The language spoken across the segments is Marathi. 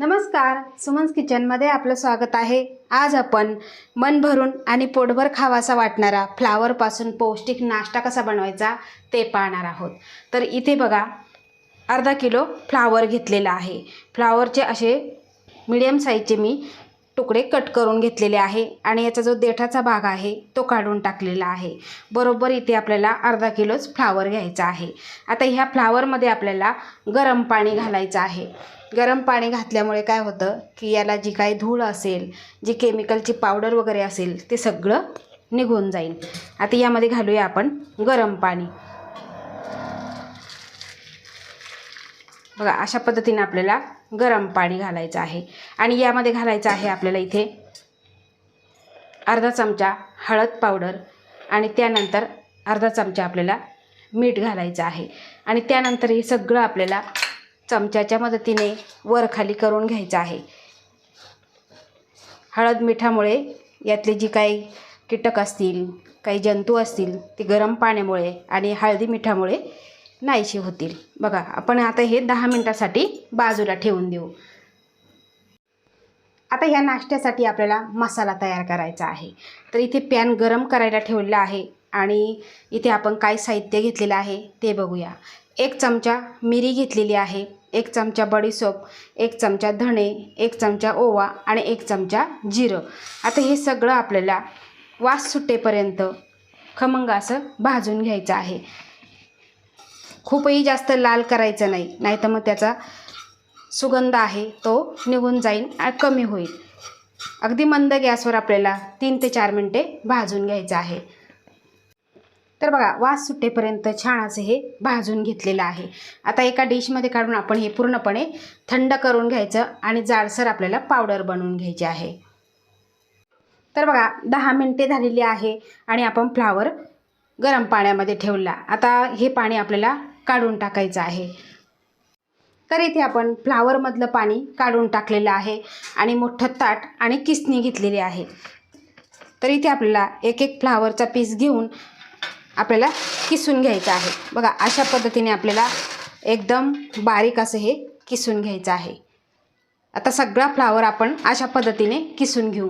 नमस्कार सुमन्स किचनमध्ये आपलं स्वागत आहे. आज आपण मन भरून आणि पोटभर खावासा वाटणारा फ्लावरपासून पौष्टिक नाश्ता कसा बनवायचा ते पाहणार आहोत. तर इथे बघा अर्धा किलो फ्लावर घेतलेला आहे. फ्लावरचे असे मिडियम साईजचे मी तुकडे कट करून घेतलेले आहे आणि याचा जो देठाचा भाग आहे तो काढून टाकलेला आहे. बरोबर इथे आपल्याला अर्धा किलोच फ्लावर घ्यायचा आहे. आता ह्या फ्लावरमध्ये आपल्याला गरम पाणी घालायचं आहे. गरम पाणी घातल्यामुळे काय होतं की याला जी काही धूळ असेल जी केमिकलची पावडर वगैरे असेल ते सगळं निघून जाईल. आता यामध्ये घालूया आपण गरम पाणी. बघा अशा पद्धतीने आपल्याला गरम पाणी घालायचं आहे. आणि यामध्ये घालायचं आहे आपल्याला इथे अर्धा चमचा हळद पावडर आणि त्यानंतर अर्धा चमचा आपल्याला मीठ घालायचं आहे. आणि त्यानंतर हे सगळं आपल्याला चमच्याच्या मदतीने वरखाली करून घ्यायचं आहे. हळद मिठामुळे यातले जी काही कीटक असतील काही जंतू असतील ते गरम पाण्यामुळे आणि हळदी मिठामुळे नाहीशी होतील. बघा आपण आता हे दहा मिनटासाठी बाजूला ठेवून देऊ. आता ह्या नाश्त्यासाठी आपल्याला मसाला तयार करायचा आहे. तर इथे पॅन गरम करायला ठेवलेला आहे आणि इथे आपण काय साहित्य घेतलेलं आहे ते बघूया. एक चमचा मिरी घेतलेली आहे. एक चमचा बडीसोप एक चमचा धणे एक चमचा ओवा आणि एक चमचा जिरं. आता हे सगळं आपल्याला वास सुटेपर्यंत खमंग असं भाजून घ्यायचं आहे. खूपही जास्त लाल करायचं नाही नाहीतर मग त्याचा सुगंध आहे तो निघून जाईल आणि कमी होईल. अगदी मंद गॅसवर आपल्याला तीन ते चार मिनटे भाजून घ्यायचं आहे. तर बघा वास सुटेपर्यंत छान असं हे भाजून घेतलेलं आहे. आता एका डिशमध्ये काढून आपण हे पूर्णपणे थंड करून घ्यायचं आणि जाडसर आपल्याला पावडर बनवून घ्यायची आहे. तर बघा दहा मिनटे झालेली आहे आणि आपण फ्लावर गरम पाण्यामध्ये ठेवला. आता हे पाणी आपल्याला काढून टाकायचं आहे. तर इथे आपण फ्लावरमधलं पाणी काढून टाकलेलं आहे आणि मोठं ताट आणि किसणी घेतलेली आहे. तर इथे आपल्याला एक एक फ्लावरचा पीस घेऊन आपल्याला किसून घ्यायचं आहे. बघा अशा पद्धतीने आपल्याला एकदम बारीक असं हे किसून घ्यायचं आहे. आता सगळा फ्लावर आपण अशा पद्धतीने किसून घेऊ.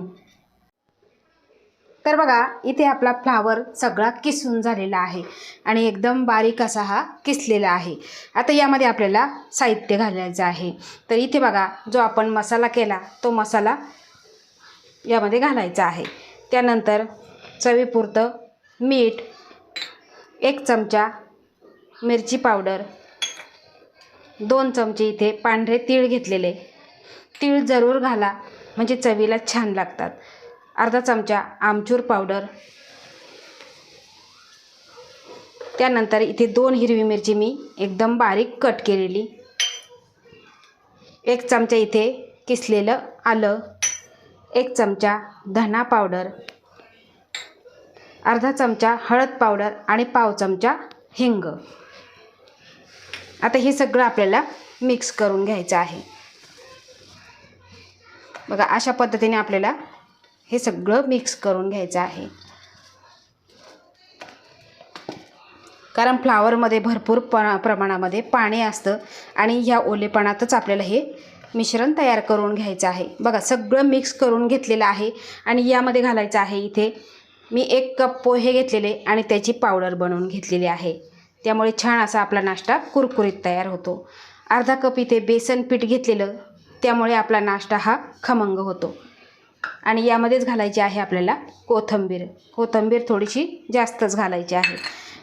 तर बघा इथे आपला फ्लावर सगळा किसून झालेला आहे आणि एकदम बारीक असा हा किसलेला आहे. आता यामध्ये आपल्याला साहित्य घालायचं आहे. तर इथे बघा जो आपण मसाला केला तो मसाला यामध्ये घालायचा आहे. त्यानंतर चवीपुरतं मीठ एक चमचा मिरची पावडर दोन चमचे इथे पांढरे तीळ घेतलेले. तीळ जरूर घाला म्हणजे चवीला छान लागतात. अर्धा चमचा आमचूर पावडर. त्यानंतर इथे दोन हिरवी मिरची मी एकदम बारीक कट केलेली. एक चमचा इथे किसलेलं आलं. एक चमचा धना पावडर. अर्धा चमचा हळद पावडर आणि पाव चमचा हिंग. आता हे सगळं आपल्याला मिक्स करून घ्यायचं आहे. बघा अशा पद्धतीने आपल्याला हे सगळं मिक्स करून घ्यायचं आहे. कारण फ्लावरमध्ये भरपूर प प्रमाणामध्ये पाणी असतं आणि ह्या ओलेपणातच आपल्याला हे मिश्रण तयार करून घ्यायचं आहे. बघा सगळं मिक्स करून घेतलेलं आहे आणि यामध्ये घालायचं आहे इथे मी एक कप पोहे घेतलेले आणि त्याची पावडर बनवून घेतलेली आहे. त्यामुळे छान असा आपला नाश्ता कुरकुरीत तयार होतो. अर्धा कप इथे बेसन पीठ घेतलेलं त्यामुळे आपला नाश्ता हा खमंग होतो. आणि यामध्येच घालायची आहे आपल्याला कोथिंबीर. कोथिंबीर थोडीशी जास्तच घालायची आहे.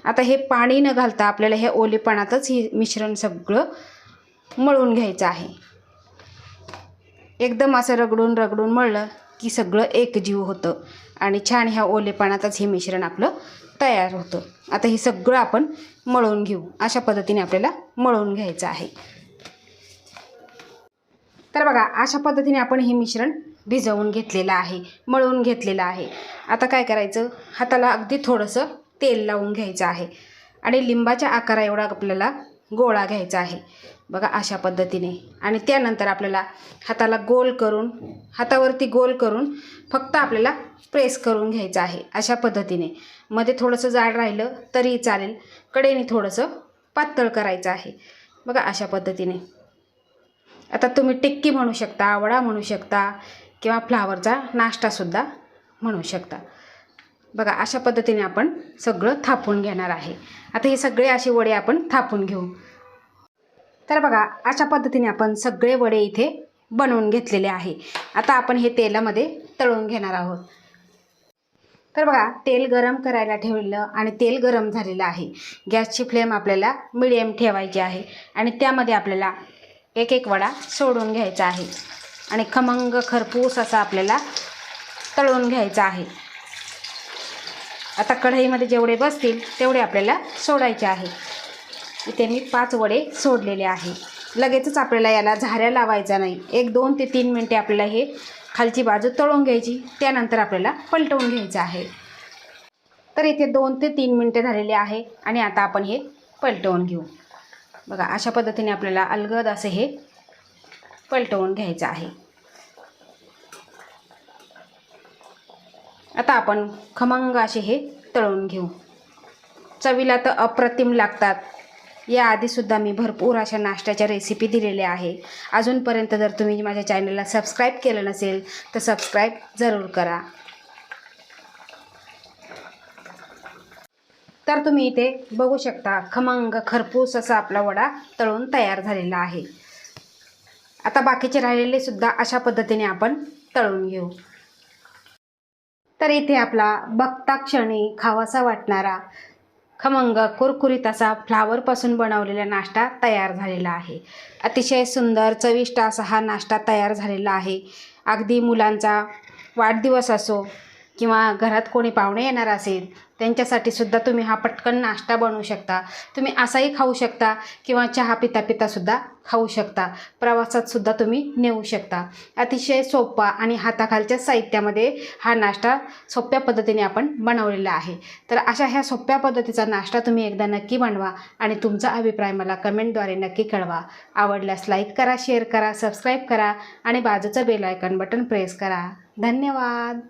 आता हे पाणी न घालता आपल्याला हे ओलेपणातच ही मिश्रण सगळं मळून घ्यायचं आहे. एकदम असं रगडून रगडून मळलं की सगळं एकजीव होतं. आणि छान ह्या ओलेपणातच हे मिश्रण आपलं तयार होतं. आता हे सगळं आपण मळून घेऊ. अशा पद्धतीने आपल्याला मळून घ्यायचं आहे. तर बघा अशा पद्धतीने आपण हे मिश्रण भिजवून घेतलेलं आहे मळून घेतलेलं आहे. आता काय करायचं? हाताला अगदी थोडंसं तेल लावून घ्यायचं आहे. आणि लिंबाच्या आकारा एवढा आपल्याला गोळा घ्यायचा आहे. बघा अशा पद्धतीने. आणि त्यानंतर आपल्याला हाताला गोल करून हातावरती गोल करून फक्त आपल्याला प्रेस करून घ्यायचं आहे अशा पद्धतीने. मध्ये थोडंसं जाड राहिलं तरी चालेल. कडेने थोडंसं पातळ करायचं आहे. बघा अशा पद्धतीने. आता तुम्ही टिक्की म्हणू शकता वडा म्हणू शकता किंवा फ्लावरचा नाश्तासुद्धा म्हणू शकता. बघा अशा पद्धतीने आपण सगळं थापून घेणार आहे. आता हे सगळे असे वडे आपण थापून घेऊ. तर बघा अशा पद्धतीने आपण सगळे वडे इथे बनवून घेतलेले आहे. आता आपण हे तेलामध्ये तळून घेणार आहोत. तर बघा तेल गरम करायला ठेवलेलं आणि तेल गरम झालेलं आहे. गॅसची फ्लेम आपल्याला मिडियम ठेवायची आहे आणि त्यामध्ये आपल्याला एक एक वडा सोडून घ्यायचा आहे. आणि खमंग खरपूस असा आपल्याला तळून घ्यायचा आहे. आता कढईमध्ये जेवढे बसतील तेवढे आपल्याला सोडायचे आहे. इथे मी पाच वडे सोडलेले आहे. लगेचच आपल्याला याला झाऱ्या लावायचा नाही. एक दोन ते तीन मिनटे आपल्याला हे खालची बाजू तळून घ्यायची. त्यानंतर आपल्याला पलटवून घ्यायचं आहे. तर इथे दोन ते तीन मिनटे झालेले आहे आणि आता आपण हे पलटवून घेऊ. बघा अशा पद्धतीने आपल्याला अलगद असे हे पलटवून घ्यायचं आहे. आता आपण खमंग असे हे तळून घेऊ. चवीला तर अप्रतिम लागतात. याआधीसुद्धा मी भरपूर अशा नाश्त्याच्या रेसिपी दिलेल्या आहे. अजूनपर्यंत जर तुम्ही माझ्या चॅनलला सबस्क्राईब केलं नसेल तर सबस्क्राईब जरूर करा. तर तुम्ही इथे बघू शकता खमंग खरपूस असा आपला वडा तळून तयार झालेला आहे. आता बाकीचे राहिलेले सुद्धा अशा पद्धतीने आपण तळून घेऊ. तर इथे आपला बघता क्षणी खावासा वाटणारा खमंग कुरकुरीत असा फ्लावरपासून बनवलेला नाश्ता तयार झालेला आहे. अतिशय सुंदर चविष्ट असा हा नाश्ता तयार झालेला आहे. अगदी मुलांचा वाढदिवस असो किंवा घरात कोणी पाहुणे येणार असेल त्यांच्यासाठी सुद्धा तुम्ही हा पटकन नाश्ता बनवू शकता. तुम्ही असाही खाऊ शकता किंवा चहा पिता पितासुद्धा खाऊ शकता. प्रवासात सुद्धा तुम्ही नेऊ शकता. अतिशय सोपा आणि हाताखालच्या साहित्यामध्ये हा नाश्ता सोप्या पद्धतीने आपण बनवलेला आहे. तर अशा ह्या सोप्या पद्धतीचा नाश्ता तुम्ही एकदा नक्की बनवा आणि तुमचा अभिप्राय मला कमेंटद्वारे नक्की कळवा. आवडल्यास लाईक करा शेअर करा सबस्क्राईब करा आणि बाजूचं बेल आयकन बटन प्रेस करा. धन्यवाद!